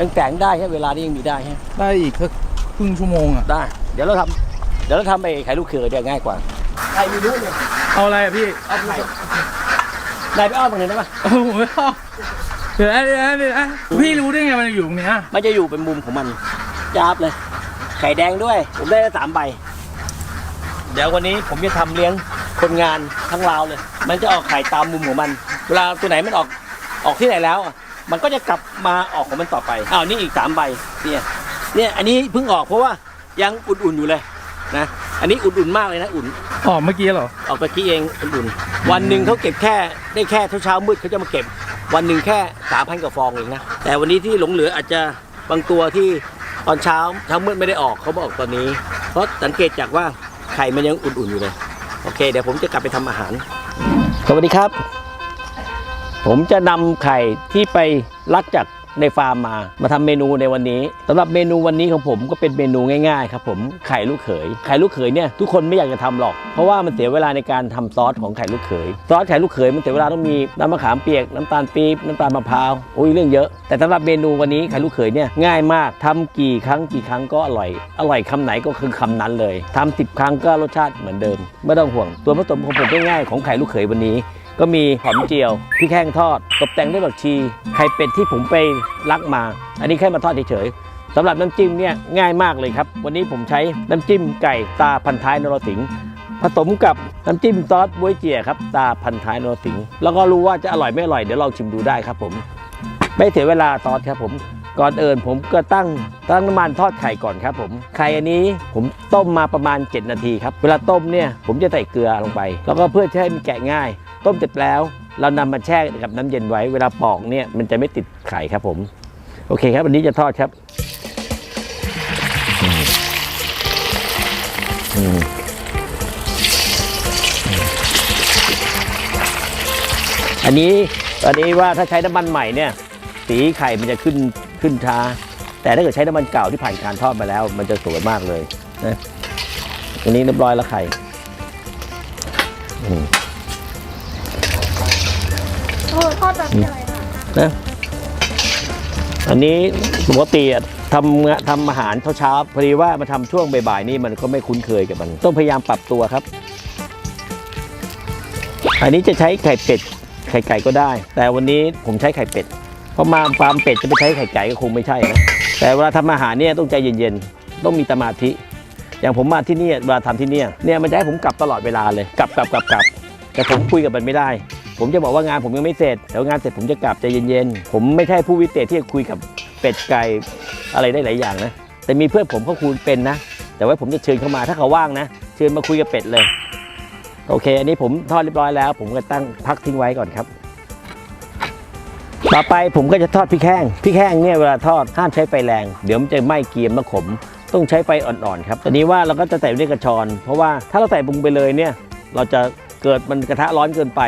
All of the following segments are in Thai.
ยังแต่งได้ใช่เวลานี้ยังมีได้ใช่ได้อีกสักครึ่งชั่วโมงอะ ได้ เดี๋ยวเราทำเดี๋ยวเราทำไอ้ไข่ลูกเขยเดี๋ยวง่ายกว่าใครไม่รู้เนี่ยเอาอะไรอะพี่ เอาไข่นายไปอ้อมตรงนี้ได้ปะโอ้โหไม่เอาเดี๋ยวนะเดี๋ยวนะเดี๋ยวนะพี่รู้ได้ไงมันอยู่ตรงเนี้ยมันจะอยู่เป็นมุมของมันจับเลย ไข่แดงด้วย ผมได้สามใบ เดี๋ยววันนี้ผมจะทำเลี้ยงคนงานทั้งราวเลย มันจะออกไข่ตามมุมของมัน เวลาตัวไหนมันออกออกที่ไหนแล้วอะ มันก็จะกลับมาออกของมันต่อไปอ้าวนี่อีกสามใบเนี่ยเนี่ยอันนี้เพิ่งออกเพราะว่ายังอุ่นๆอยู่เลยนะอันนี้อุ่นๆมากเลยนะอุ่นอ๋อเมื่อกี้เหรอออกไปกี้เองอุ่นๆวันหนึ่งเขาเก็บแค่ได้แค่เช้าๆมืดเขาจะมาเก็บ วันหนึ่งแค่สามพันกว่าฟองเองนะแต่วันนี้ที่หลงเหลืออาจจะบางตัวที่ตอนเช้าเช้ามืดไม่ได้ออกเขามาออกตอนนี้ เพราะสังเกตจากว่าไข่มันยังอุ่นๆอยู่เลยโอเคเดี๋ยวผมจะกลับไปทำอาหารสวัสดีครับ ผมจะนำไข่ที่ไปลักจากในฟาร์มมามาทำเมนูในวันนี้สำหรับเมนูวันนี้ของผมก็เป็นเมนูง่ายๆครับผมไข่ลูกเขยไข่ลูกเขยเนี่ยทุกคนไม่อยากจะทำหรอก เพราะว่ามันเสียเวลาในการทำซอสของไข่ลูกเขยซอสไข่ลูกเขยมันเสียเวลาต้องมีน้ำมะขามเปียกน้ำตาลปี๊บน้ำตาลมะพร้าวโอ้ยเรื่องเยอะ แต่สำหรับเมนูวันนี้ไข่ลูกเขยเนี่ยง่ายมากทำกี่ครั้งกี่ครั้งก็อร่อย อร่อยคำไหนก็คือคำนั้นเลยทำสิบครั้งก็รสชาติเหมือนเดิมไม่ต้องห่วง ตัวผสมของผมง่ายๆของไข่ลูกเขยวันนี้ ก็มีหอมเจียวพริกแห้งทอดตกแต่งด้วยผักชีไข่เป็ดที่ผมไปลักมา อันนี้แค่มาทอดเฉยๆสำหรับน้ำจิ้มเนี่ยง่ายมากเลยครับ วันนี้ผมใช้น้ำจิ้มไก่ตาพันท้ายนรสิงห์ผสมกับน้ำจิ้มซอสบวยเจี๋ยครับ ตาพันท้ายนรสิงห์แล้วก็รู้ว่าจะอร่อยไม่อร่อยเดี๋ยวลองชิมดูได้ครับผม ไม่เสียเวลาซอสครับผมก่อนเอินผมก็ตั้งตั้งน้ำมันทอดไข่ก่อนครับผมไข่อันนี้ผมต้มมาประมาณ 7 นาทีครับ เวลาต้มเนี่ยผมจะใส่เกลือลงไป แล้วก็เพื่อให้มันแกะง่าย ต้มเสร็จแล้ว เรานำมาแช่กับน้ำเย็นไว้ เวลาปอกเนี่ยมันจะไม่ติดไข่ครับผม โอเคครับวันนี้จะทอดครับอันนี้อันนี้ว่าถ้าใช้น้ำมันใหม่เนี่ย สีไข่มันจะขึ้นขึ้นช้า แต่ถ้าเกิดใช้น้ำมันเก่าที่ผ่านการทอดมาแล้ว มันจะสวยมากเลยนะอันนี้เรียบร้อยแล้วไข่ ทอดแบบนี้อะไรนะนะอันนี้ปกติอะทำงะทำอาหารเช้าๆพอดีว่ามาทำช่วงบ่ายๆนี่มันก็ไม่คุ้นเคยกับมัน ต้องพยายามปรับตัวครับ อันนี้จะใช้ไข่เป็ดไข่ไก่ก็ได้ แต่วันนี้ผมใช้ไข่เป็ด เพราะมาฟาร์มเป็ดจะไปใช้ไข่ไก่ก็คงไม่ใช่นะแต่เวลาทำอาหารเนี่ยต้องใจเย็นๆต้องมีสมาธิ อย่างผมมาที่นี่เวลาทำที่เนี่ยเนี่ยมันจะให้ผมกลับตลอดเวลาเลยกลับกลับกลับกลับแต่ผมคุยกับมันไม่ได้ ผมจะบอกว่างานผมยังไม่เสร็จเดี๋ยวงานเสร็จผมจะกลับใจเย็นๆ ผมไม่ใช่ผู้วิเศษที่จะคุยกับเป็ดไก่อะไรได้หลายอย่างนะ แต่มีเพื่อนผมเขาคุยเป็นนะ แต่ว่าผมจะเชิญเข้ามาถ้าเขาว่างนะ เชิญมาคุยกับเป็ดเลย โอเค อันนี้ผมทอดเรียบร้อยแล้ว ผมก็ตั้งพักทิ้งไว้ก่อนครับ ต่อไปผมก็จะทอดพริกแห้งพริกแห้งเนี่ยเวลาทอดห้ามใช้ไฟแรง เดี๋ยวมันจะไหม้เกรียมและขมต้องใช้ไฟอ่อนๆครับตอนนี้ว่าเราก็จะใส่ด้วยกระชอน เพราะว่าถ้าเราใส่ปรุงไปเลยเนี่ย เราจะเกิดมันกระทะร้อนเกินไป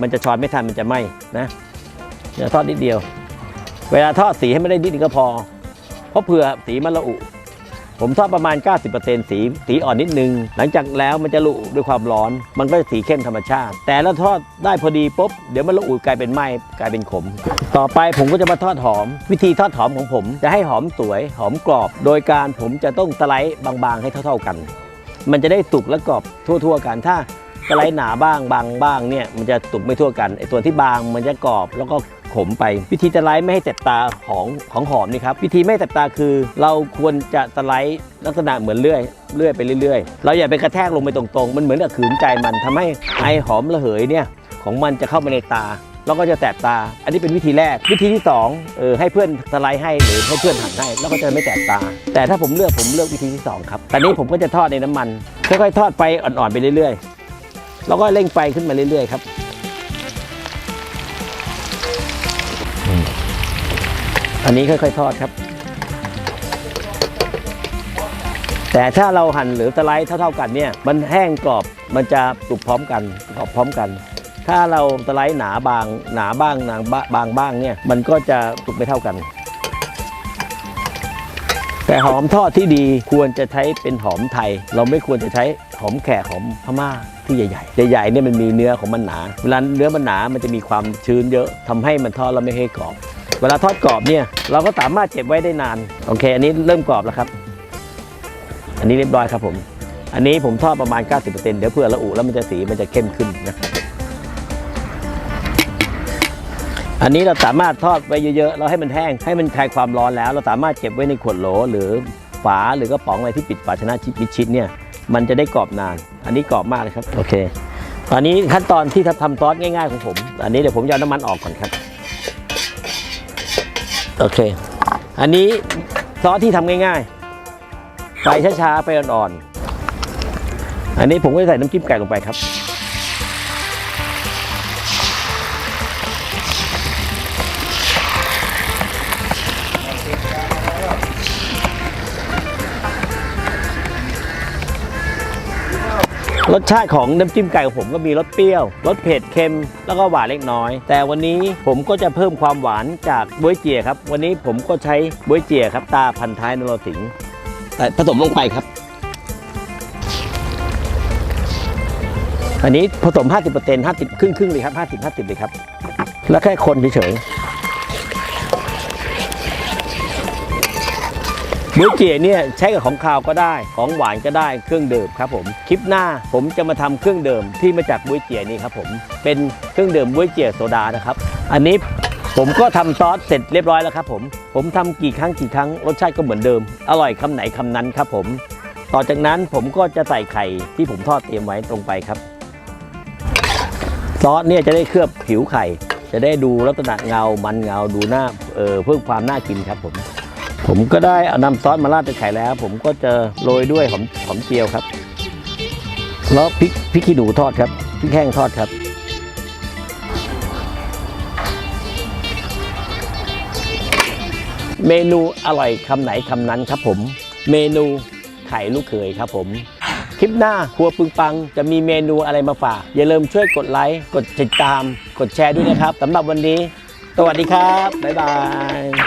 มันจะช้อนไม่ทันมันจะไหม้นะเดี๋ยวทอดนิดเดียว เวลาทอดสีให้ไม่ได้นิดนึงก็พอ เพราะเผื่อสีมันละอุ ผมทอดประมาณ 90%สีสีอ่อนนิดนึง หลังจากแล้วมันจะละอุด้วยความร้อน มันก็จะสีเข้มธรรมชาติ แต่แล้วทอดได้พอดีปุ๊บเดี๋ยวมันละอุกลายเป็นไหม้กลายเป็นขม ต่อไปผมก็จะมาทอดหอม วิธีทอดหอมของผม จะให้หอมสวยหอมกรอบ โดยการผมจะต้องสไลด์บางๆ ให้เท่า ๆกัน มันจะได้สุกและกรอบทั่ว ๆ กันถ้า สไลด์หนาบ้างบางบ้างเนี่ยมันจะสุกไม่ทั่วกันไอตัวที่บางมันจะกรอบแล้วก็ขมไป วิธีสไลด์ไม่ให้เจ็บตาของของหอมนี่ครับวิธีไม่ให้เจ็บตาคือ เราควรจะสไลด์ลักษณะเหมือนเลื่อยเลื่อยไปเรื่อยๆ เราอย่าไปกระแทกลงไปตรงๆ มันเหมือนกับขืนใจมันทำให้ไอหอมระเหยเนี่ยของมันจะเข้าไปในตาแล้วก็จะแสบตา อันนี้เป็นวิธีแรก วิธีที่2เออให้เพื่อนสไลด์ให้หรือให้เพื่อนหั่นให้ แล้วก็จะไม่แสบตา แต่ถ้าผมเลือกผมเลือกวิธีที่สองครับ ตอนนี้ผมก็จะทอดในน้ำมัน ค่อยๆ ทอดไฟอ่อนๆไปเรื่อยๆ แล้วก็เร่งไฟขึ้นมาเรื่อยๆครับอันนี้ค่อยๆทอดครับ แต่ถ้าเราหั่นหรือสไลด์เท่า ๆกันเนี่ยมันแห้งกรอบมันจะสุกพร้อมกันกรอบพร้อมกัน ถ้าเราสไลด์หนาบางหนาบ้างหนาบางบ้างเนี่ยมันก็จะสุกไม่เท่ากัน แต่หอมทอดที่ดีควรจะใช้เป็นหอมไทย เราไม่ควรจะใช้หอมแขกหอมพม่าที่ใหญ่ๆ ใหญ่ๆเนี่ยมันมีเนื้อของมันหนา เวลาเนื้อมันหนามันจะมีความชื้นเยอะทำให้มันทอดแล้วไม่ให้กรอบ เวลาทอดกรอบเนี่ยเราก็สามารถเก็บไว้ได้นาน โอเค อันนี้เริ่มกรอบแล้วครับ อันนี้เรียบร้อยครับผม อันนี้ผมทอดประมาณ 90%เดี๋ยวเพื่อละอุแล้วมันจะสีมันจะเข้มขึ้นนะ อันนี้เราสามารถทอดไว้เยอะๆแล้วให้มันแห้ง ให้มันคลายความร้อนแล้ว เราสามารถเก็บไว้ในขวดโหลหรือฝาหรือกระป๋องอะไรที่ปิดภาชนะชิดมิดชิดเนี่ยมันจะได้กรอบนาน อันนี้กรอบมากเลยครับโอเค ตอนนี้ขั้นตอนที่ทำซอสง่ายๆของผม อันนี้เดี๋ยวผมจะเอาน้ำมันออกก่อนครับโอเค อันนี้ซอสที่ทำง่ายๆไฟช้าๆไฟอ่อนๆอันนี้ผมก็จะใส่น้ำจิ้มไก่ลงไปครับ รสชาติของน้ำจิ้มไก่ของผมก็มีรสเปรี้ยว รสเผ็ดเค็ม แล้วก็หวานเล็กน้อย แต่วันนี้ผมก็จะเพิ่มความหวานจากบ๊วยเจียครับ วันนี้ผมก็ใช้บ๊วยเจียครับ ตาพันท้ายนรสิงห์แต่ผสมลงไปครับ อันนี้ผสม 50% 50 ครึ่งครึ่งๆเลยครับ 50 50 เลยครับ แล้วแค่คนเฉยๆ มื้อเจียเนี่ยใช้กับของคาวก็ได้ ของหวานก็ได้เครื่องดื่มครับผมคลิปหน้าผมจะมาทำเครื่องดื่มที่มาจากบ๊วยเจียนี่ครับผมเป็นเครื่องดื่มบ๊วยเจียโซดานะครับ อันนี้ผมก็ทำซอสเสร็จเรียบร้อยแล้วครับผมผมทำกี่ครั้งกี่ครั้งรสชาติก็เหมือนเดิม อร่อยคำไหนคำนั้นครับผมต่อจากนั้นผมก็จะใส่ไข่ที่ผมทอดเตรียมไว้ตรงไปครับซอสเนี่ยจะได้เคลือบผิวไข่ จะได้ดูลักษณะเงามันเงาดูหน้าเออเพิ่มความน่ากินครับผม ผมก็ได้เอานำซอสมาราดในไข่แล้ว ผมก็จะโรยด้วยหอมหอมเจียวครับ แล้วพริกพริกขี้หนูทอดครับพริกแห้งทอดครับเมนูอร่อยคำไหนคำนั้นครับผม เมนูไข่ลูกเขยครับผม คลิปหน้าครัวปึงปัง จะมีเมนูอะไรมาฝาก อย่าลืมช่วยกดไลค์ กดติดตาม กดแชร์ด้วยนะครับสำหรับวันนี้ สวัสดีครับ บ๊ายบาย